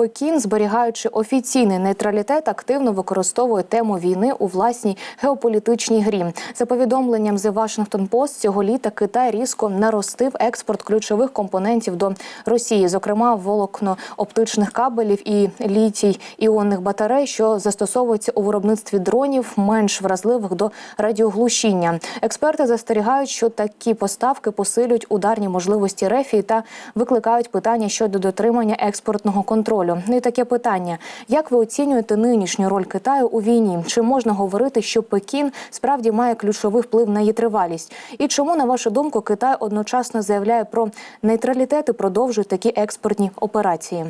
Пекін, зберігаючи офіційний нейтралітет, активно використовує тему війни у власній геополітичній грі. За повідомленням The Washington Post, цього літа Китай різко наростив експорт ключових компонентів до Росії, зокрема волокно оптичних кабелів і літій іонних батарей, що застосовуються у виробництві дронів, менш вразливих до радіоглушіння. Експерти застерігають, що такі поставки посилюють ударні можливості рефії та викликають питання щодо дотримання експортного контролю. Ну і таке питання: як ви оцінюєте нинішню роль Китаю у війні? Чи можна говорити, що Пекін справді має ключовий вплив на її тривалість? І чому, на вашу думку, Китай одночасно заявляє про нейтралітет і продовжує такі експортні операції?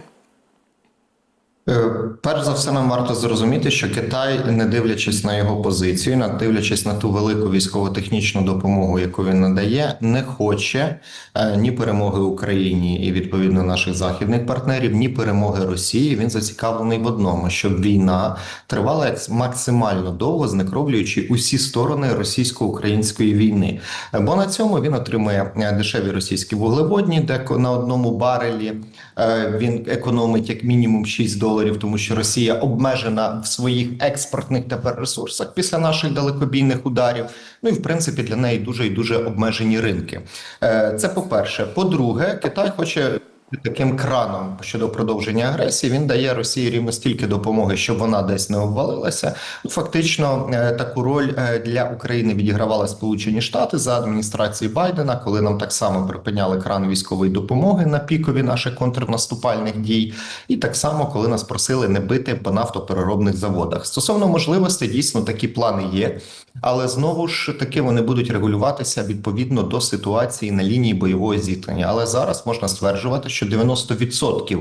Е, Перш за все, нам варто зрозуміти, що Китай, не дивлячись на його позицію, не дивлячись на ту велику військово-технічну допомогу, яку він надає, не хоче е, ні перемоги Україні і відповідно наших західних партнерів, ні перемоги Росії. Він зацікавлений в одному, щоб війна тривала максимально довго, знекровлюючи усі сторони російсько-української війни. Бо на цьому він отримує е, дешеві російські вуглеводні, де на одному барелі він економить як мінімум 6 доларів, тому що Росія обмежена в своїх експортних тепер ресурсах після наших далекобійних ударів. Ну і в принципі для неї дуже і дуже обмежені ринки. Е, Це по-перше. По-друге, Китай хоче. Таким краном щодо продовження агресії він дає Росії рівно стільки допомоги, щоб вона десь не обвалилася. Фактично, е, таку роль е, для України відігравали Сполучені Штати за адміністрації Байдена, коли нам так само припиняли кран військової допомоги на пікові наших контрнаступальних дій, і так само, коли нас просили не бити по нафтопереробних заводах. Стосовно можливостей, дійсно такі плани є, але знову ж таки вони будуть регулюватися відповідно до ситуації на лінії бойового зіткнення. Але зараз можна стверджувати, що 90%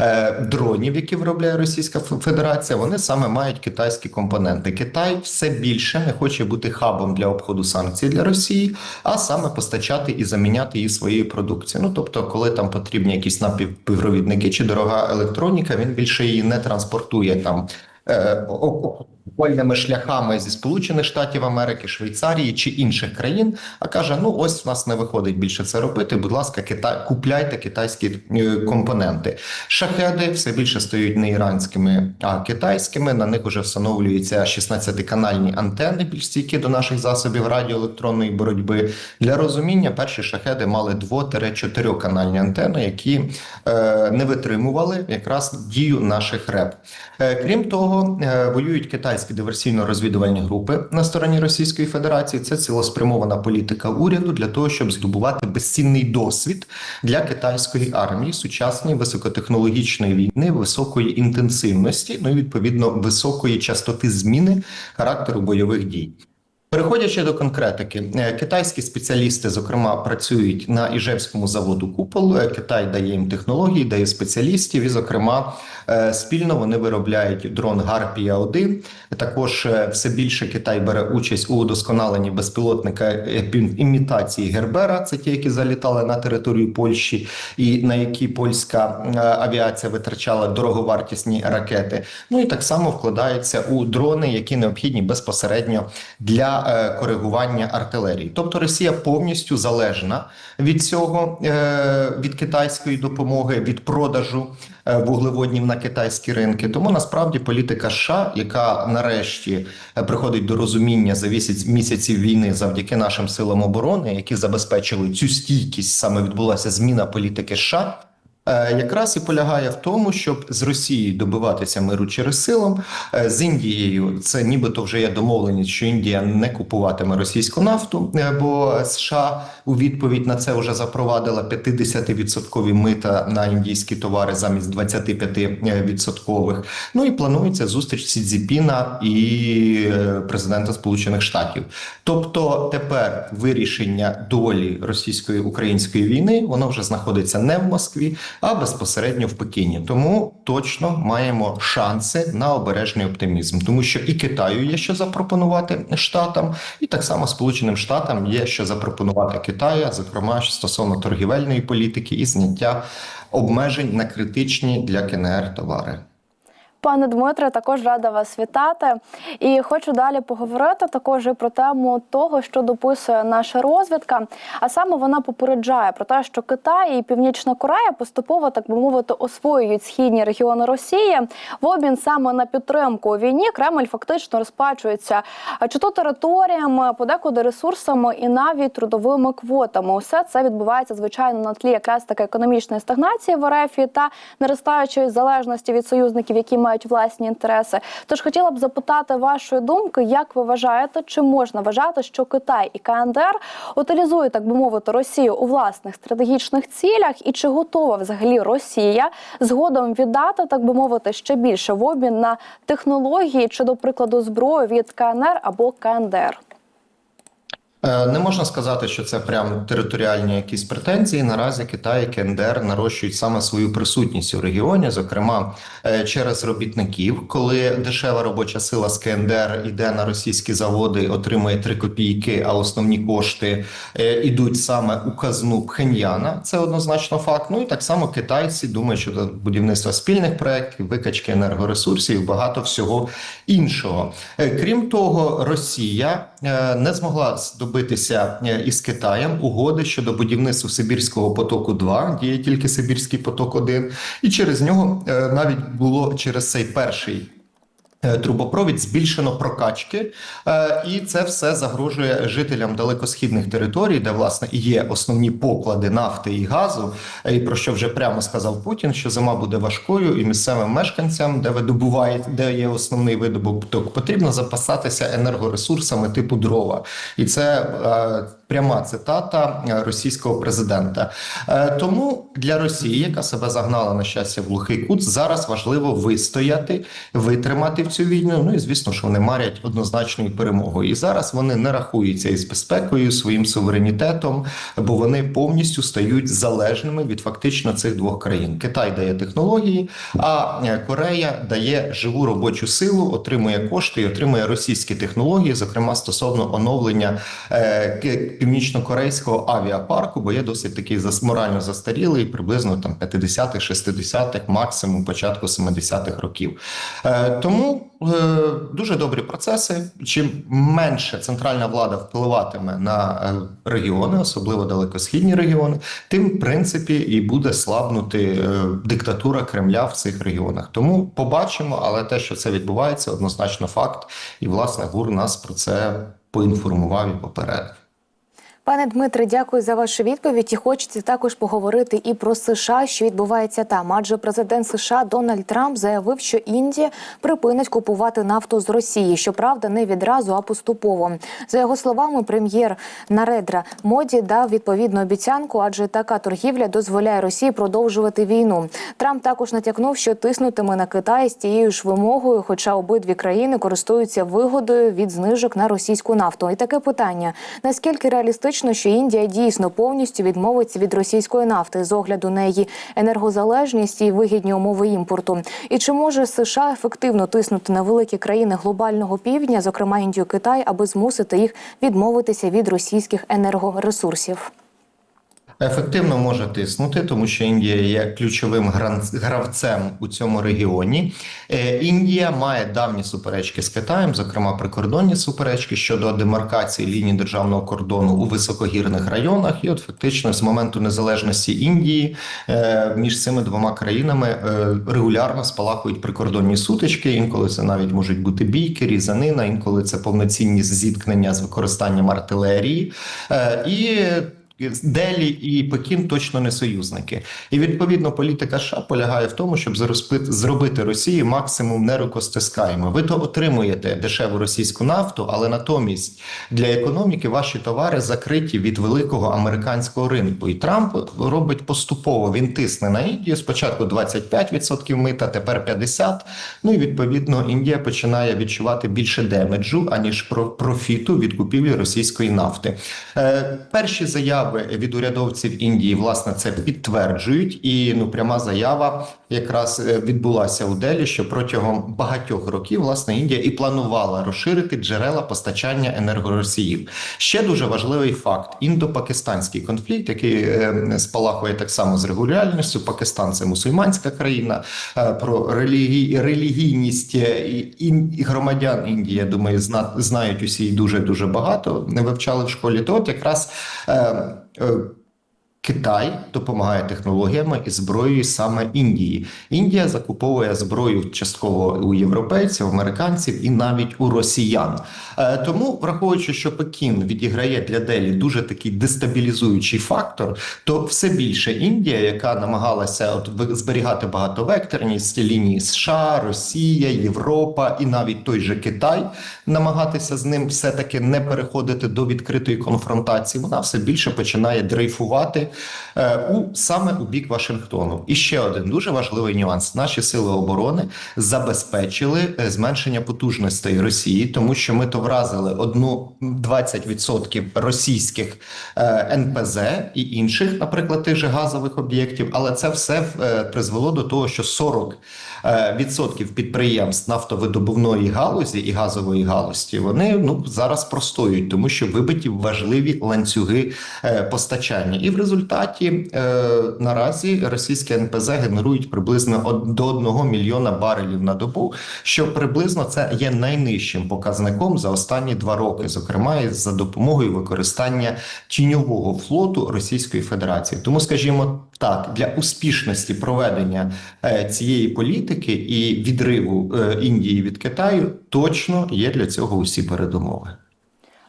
е, дронів, які виробляє Російська Федерація, вони саме мають китайські компоненти. Китай все більше не хоче бути хабом для обходу санкцій для Росії, а саме постачати і заміняти її своєю продукцією. Ну тобто, коли там потрібні якісь напівпровідники чи дорога електроніка, він більше її не транспортує там. Окольними шляхами зі Сполучених Штатів Америки, Швейцарії чи інших країн, а каже: ну ось в нас не виходить більше це робити. Будь ласка, Китай купляйте китайські е, компоненти. Шахеди все більше стають не іранськими, а китайськими. На них вже встановлюються 16-канальні антени, більш стійкі до наших засобів радіоелектронної боротьби. Для розуміння перші шахеди мали 2-4 канальні антени, які е, не витримували якраз дію наших реп. Е, крім того, е, воюють китайські диверсійно-розвідувальні групи на стороні Російської Федерації. Це цілеспрямована політика уряду для того, щоб здобувати безцінний досвід для китайської армії сучасної високотехнологічної війни, високої інтенсивності, ну і відповідно високої частоти зміни характеру бойових дій. Переходячи до конкретики, е, китайські спеціалісти, зокрема, працюють на Іжевському заводу Купол. Е, Китай дає їм технології, дає спеціалістів. І, зокрема, е, спільно вони виробляють дрон Гарпія 1 Також все більше Китай бере участь у удосконаленні безпілотника імітації Гербера. Це ті, які залітали на територію Польщі, і на які польська авіація витрачала дороговартісні ракети. Ну і так само вкладаються у дрони, які необхідні безпосередньо для е, коригування артилерії. Тобто Росія повністю залежна від цього, е, від китайської допомоги, від продажу е, вуглеводнів на китайські ринки. Тому насправді політика США, яка нарешті приходить до розуміння за місяців війни завдяки нашим силам оборони, які забезпечили цю стійкість, саме відбулася зміна політики США. Е, Якраз і полягає в тому, щоб з Росією добиватися миру через силу. Е, З Індією це нібито вже є домовленість, що Індія не купуватиме російську нафту, е, бо США у відповідь на це вже запровадила 50% мита на індійські товари замість 25%. Ну і планується зустріч Сі Цзіпіна і президента Сполучених Штатів. Тобто тепер вирішення долі російської української війни воно вже знаходиться не в Москві, а безпосередньо в Пекіні. Тому точно маємо шанси на обережний оптимізм, тому що і Китаю є що запропонувати штатам, і так само Сполученим Штатам є що запропонувати Китаю, зокрема стосовно торгівельної політики і зняття обмежень на критичні для КНР товари. Пане Дмитре, також рада вас вітати. І хочу далі поговорити також і про тему того, що дописує наша розвідка. А саме вона попереджає про те, що Китай і Північна Корея поступово, так би мовити, освоюють східні регіони Росії. В обмін саме на підтримку у війні Кремль фактично розплачується чи то територіями, подекуди ресурсами і навіть трудовими квотами. Усе це відбувається звичайно на тлі якраз таки економічної стагнації в РФ та неростаючої залежності від союзників, які мають власні інтереси. Тож хотіла б запитати вашої думки, як ви вважаєте, чи можна вважати, що Китай і КНДР утилізують, так би мовити, Росію у власних стратегічних цілях, і чи готова взагалі Росія згодом віддати, так би мовити, ще більше в обмін на технології чи, до прикладу, зброю від КНР або КНДР? Е, Не можна сказати, що це прям територіальні якісь претензії. Наразі Китай і КНДР нарощують саме свою присутність у регіоні, зокрема е, через робітників. Коли дешева робоча сила з КНДР йде на російські заводи, отримує 3 копійки, а основні кошти е, ідуть саме у казну Пхеньяна. Це однозначно факт. Ну і так само китайці думають, що до будівництва спільних проєктів, викачки енергоресурсів, багато всього іншого. Е, Крім того, Росія е, не змогла добитися е, із Китаєм угоди щодо будівництва Сибірського потоку 2 діє тільки Сибірський поток 1 і через нього е, навіть було через цей перший. Е, Трубопровід збільшено прокачки, е, і це все загрожує жителям далекосхідних територій, де власне є основні поклади нафти і газу. І про що вже прямо сказав Путін, що зима буде важкою, і місцевим мешканцям, де видобувають, де є основний видобуток, потрібно запасатися енергоресурсами типу дрова, і це е, пряма цитата е, російського президента. Е, Тому для Росії, яка себе загнала на щастя в глухий кут, зараз важливо вистояти, витримати в цю війну. Ну і звісно, що вони марять однозначною перемогою. І зараз вони не рахуються із безпекою, своїм суверенітетом, бо вони повністю стають залежними від фактично цих двох країн. Китай дає технології, а е, Корея дає живу робочу силу, отримує кошти і отримує російські технології, зокрема стосовно оновлення північно-корейського авіапарку, бо є досить такий зас- морально застарілий, приблизно там 50-х, 60-х, максимум початку 70-х років. Е, тому е, дуже добрі процеси. Чим менше центральна влада впливатиме на е, регіони, особливо далекосхідні регіони, тим в принципі і буде слабнути диктатура Кремля в цих регіонах. Тому побачимо, але те, що це відбувається, однозначно факт. І власне ГУР нас про це поінформував і попередив. Пане Дмитре, дякую за вашу відповідь. І хочеться також поговорити і про США, що відбувається там. Адже президент США Дональд Трамп заявив, що Індія припинить купувати нафту з Росії. Щоправда, не відразу, а поступово. За його словами, прем'єр Наредра Моді дав відповідну обіцянку, адже така торгівля дозволяє Росії продовжувати війну. Трамп також натякнув, що тиснутиме на Китай з тією ж вимогою, хоча обидві країни користуються вигодою від знижок на російську нафту. І таке питання: наскільки реалістично, що Індія дійсно повністю відмовиться від російської нафти з огляду на її енергозалежність і вигідні умови імпорту? І чи може США ефективно тиснути на великі країни глобального півдня, зокрема Індію, Китай, аби змусити їх відмовитися від російських енергоресурсів? Ефективно може тиснути, тому що Індія є ключовим гравцем у цьому регіоні. Е, Індія має давні суперечки з Китаєм, зокрема прикордонні суперечки щодо демаркації лінії державного кордону у високогірних районах. І от фактично з моменту незалежності Індії е, між цими двома країнами е, регулярно спалахують прикордонні сутички. Інколи це навіть можуть бути бійки, різанина, інколи це повноцінні зіткнення з використанням артилерії. І Делі і Пекін точно не союзники, і відповідно політика США полягає в тому, щоб зробити Росії максимум нерукостискаємо. Ви то отримуєте дешеву російську нафту, але натомість для економіки ваші товари закриті від великого американського ринку. І Трамп робить поступово. Він тисне на Індію. Спочатку 25% мита, тепер 50%. Ну і відповідно Індія починає відчувати більше демеджу аніж про профіту від купівлі російської нафти. Е, перші заяви від урядовців Індії власне це підтверджують. І ну пряма заява якраз е, відбулася у Делі, що протягом багатьох років власне Індія і планувала розширити джерела постачання енергоросіїв. Ще дуже важливий факт: індо-пакистанський конфлікт, який е, спалахує так само з регулярністю. Пакистан це мусульманська країна. е, Про релігій, релігійність і, громадян Індії, я думаю, зна, знають усі дуже дуже багато. Не вивчали в школі. То от якраз е, Китай допомагає технологіями і зброєю саме Індії. Індія закуповує зброю частково у європейців, американців і навіть у росіян. Е, Тому, враховуючи, що Пекін відіграє для Делі дуже такий дестабілізуючий фактор, то все більше Індія, яка намагалася от зберігати багатовекторність лінії США, Росія, Європа і навіть той же Китай, намагатися з ним все таки не переходити до відкритої конфронтації. Вона все більше починає дрейфувати у саме у бік Вашингтону. І ще один дуже важливий нюанс: наші сили оборони забезпечили е, зменшення потужностей Росії, тому що ми то вразили одну 20% російських е, НПЗ і інших, наприклад, тих же газових об'єктів. Але це все е, призвело до того, що 40 е, відсотків підприємств нафтовидобувної галузі і газової галузі вони ну зараз простоюють, тому що вибиті важливі ланцюги е, постачання, і в результаті е, наразі російські НПЗ генерують приблизно до 1 мільйона барелів на добу, що приблизно це є найнижчим показником за останні два роки, зокрема і за допомогою використання тіньового флоту Російської Федерації. Тому, скажімо так, для успішності проведення е, цієї політики і відриву е, Індії від Китаю точно є для цього усі передумови.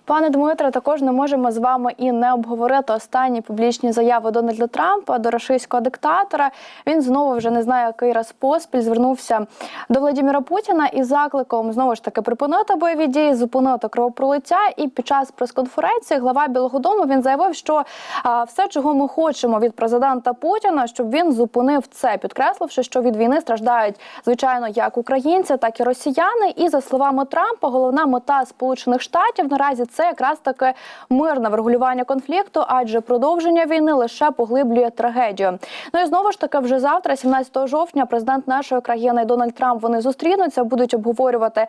Пане Дмитре, також не можемо з вами і не обговорити останні публічні заяви Дональда Трампа до російського диктатора. Він знову вже не знаю, який раз поспіль звернувся до Владимира Путіна із закликом знову ж таки припинити бойові дії, зупинити кровопролиття. І під час прес-конференції глава Білого Дому він заявив, що а, все, чого ми хочемо від президента Путіна, щоб він зупинив це, підкресливши, що від війни страждають звичайно як українці, так і росіяни. І за словами Трампа, головна мета Сполучених Штатів наразі це якраз таки мирне врегулювання конфлікту, адже продовження війни лише поглиблює трагедію. Ну і знову ж таки, вже завтра, 17 жовтня, президент нашої країни Дональд Трамп вони зустрінуться, будуть обговорювати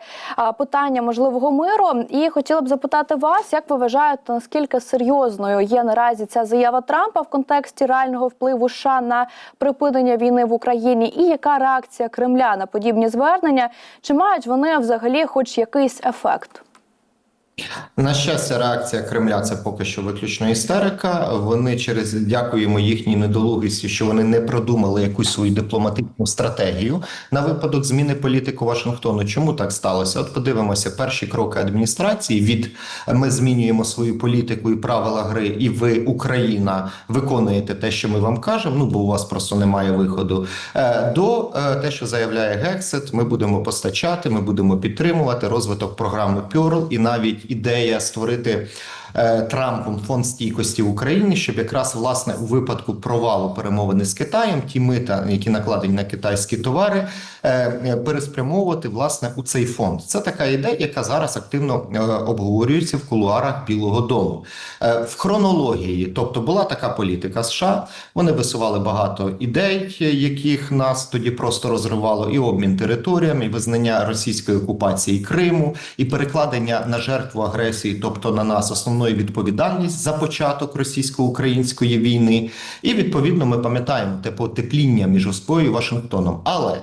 питання можливого миру. І хотіла б запитати вас, як ви вважаєте, наскільки серйозною є наразі ця заява Трампа в контексті реального впливу США на припинення війни в Україні, і яка реакція Кремля на подібні звернення? Чи мають вони взагалі хоч якийсь ефект? На щастя, реакція Кремля це поки що виключно істерика. Вони через дякуємо їхній недолугості, що вони не продумали якусь свою дипломатичну стратегію на випадок зміни політику Вашингтону. Чому так сталося? От подивимося перші кроки адміністрації від ми змінюємо свою політику і правила гри, і ви, Україна, виконуєте те, що ми вам кажемо. Ну бо у вас просто немає виходу. е, До е, те, що заявляє Гексит, ми будемо постачати, ми будемо підтримувати розвиток програми Pearl і навіть ідея створити Трампом фонд стійкості в Україні, щоб якраз власне у випадку провалу перемовини з Китаєм ті мита, які накладені на китайські товари, е, е, переспрямовувати власне у цей фонд. Це така ідея, яка зараз активно е, обговорюється в кулуарах Білого Дому. Е, В хронології, тобто була така політика США. Вони висували багато ідей, яких нас тоді просто розривало, і обмін територіями, і визнання російської окупації Криму, і перекладення на жертву агресії, тобто на нас основної відповідальність за початок російсько-української війни. І відповідно ми пам'ятаємо те потепління між Москвою і Вашингтоном. Але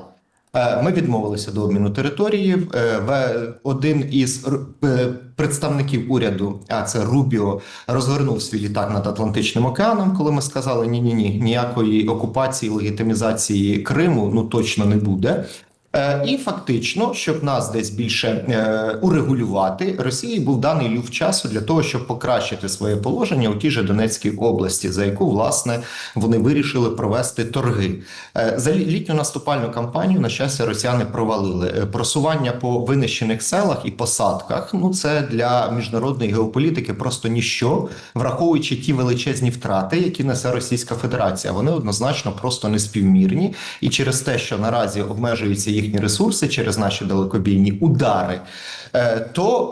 Е, Ми відмовилися до обміну території. Е, в- Один із е, представників уряду, а це Рубіо, розгорнув свій літак над Атлантичним океаном, коли ми сказали: ні, ні, ні, ніякої окупації, легітимізації Криму ну точно не буде. Е, І фактично, щоб нас десь більше е, урегулювати, Росії був даний люфт часу для того, щоб покращити своє положення у тій же Донецькій області, за яку власне вони вирішили провести торги. Е, За літню наступальну кампанію, на щастя, росіяни провалили просування по винищених селах і посадках. Ну це для міжнародної геополітики просто ніщо, враховуючи ті величезні втрати, які несе Російська Федерація. Вони однозначно просто неспівмірні, і через те, що наразі обмежуються їхні ресурси через наші далекобійні удари, е, то.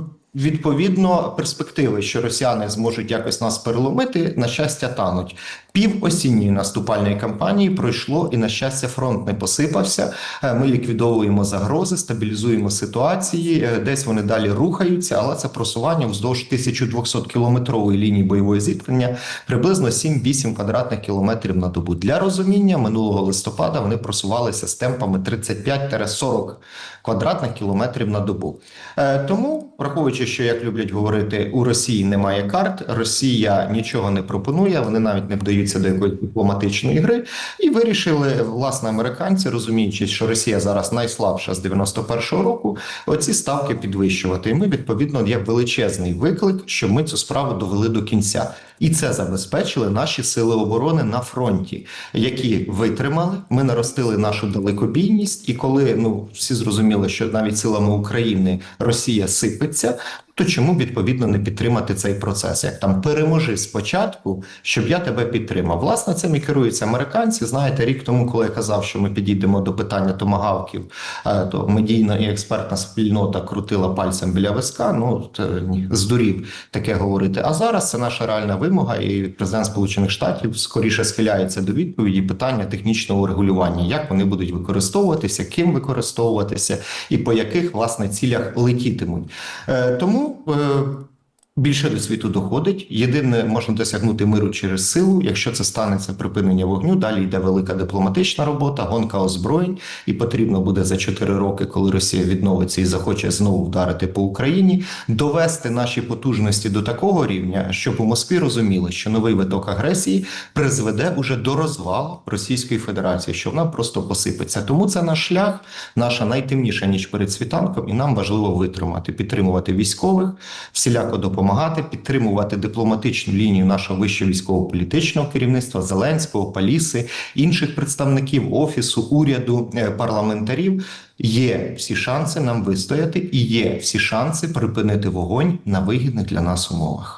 Е, Відповідно, перспективи, що росіяни зможуть якось нас переломити, на щастя, тануть. Пів осінньої наступальної кампанії пройшло, і на щастя, фронт не посипався. Е, Ми ліквідовуємо загрози, стабілізуємо ситуації. е, Десь вони далі рухаються, але це просування вздовж 1200 кілометрової лінії бойового зіткнення приблизно 7-8 квадратних кілометрів на добу. Для розуміння минулого листопада вони просувалися з темпами 35-40 квадратних кілометрів на добу. Е, Тому, враховуючи, що як люблять говорити, у Росії немає карт, Росія нічого не пропонує, вони навіть не вдаються до якоїсь дипломатичної гри, і вирішили власне американці, розуміючи, що Росія зараз найслабша з 91-го року, оці ставки підвищувати. І ми відповідно є величезний виклик, щоб ми цю справу довели до кінця. І це забезпечили наші сили оборони на фронті, які витримали. Ми наростили нашу далекобійність, і коли ну всі зрозуміли, що навіть силами України Росія сипеться. То чому відповідно не підтримати цей процес? Як там переможи спочатку, щоб я тебе підтримав? Власне, цим і керуються американці. Знаєте, рік тому, коли я казав, що ми підійдемо до питання томагавків, е, то медійна і експертна спільнота крутила пальцем біля виска. Ну здурів таке говорити. А зараз це наша реальна вимога, і президент Сполучених Штатів скоріше схиляється до відповіді питання технічного регулювання, як вони будуть використовуватися, ким використовуватися, і по яких власне цілях летітимуть. Е, Тому е, більше до світу доходить. Єдине можна досягнути миру через силу. Якщо це станеться припинення вогню, далі йде велика дипломатична робота, гонка озброєнь, і потрібно буде за 4 роки, коли Росія відновиться і захоче знову вдарити по Україні, довести наші потужності до такого рівня, щоб у Москві розуміли, що новий виток агресії призведе уже до розвалу Російської Федерації, що вона просто посипеться. Тому це наш шлях, наша найтемніша ніч перед світанком, і нам важливо витримати, підтримувати військових, всіляко допомагати, підтримувати дипломатичну лінію нашого вищого військово-політичного керівництва Зеленського, Паліси, інших представників офісу, уряду, е, парламентарів. Є всі шанси нам вистояти, і є всі шанси припинити вогонь на вигідних для нас умовах.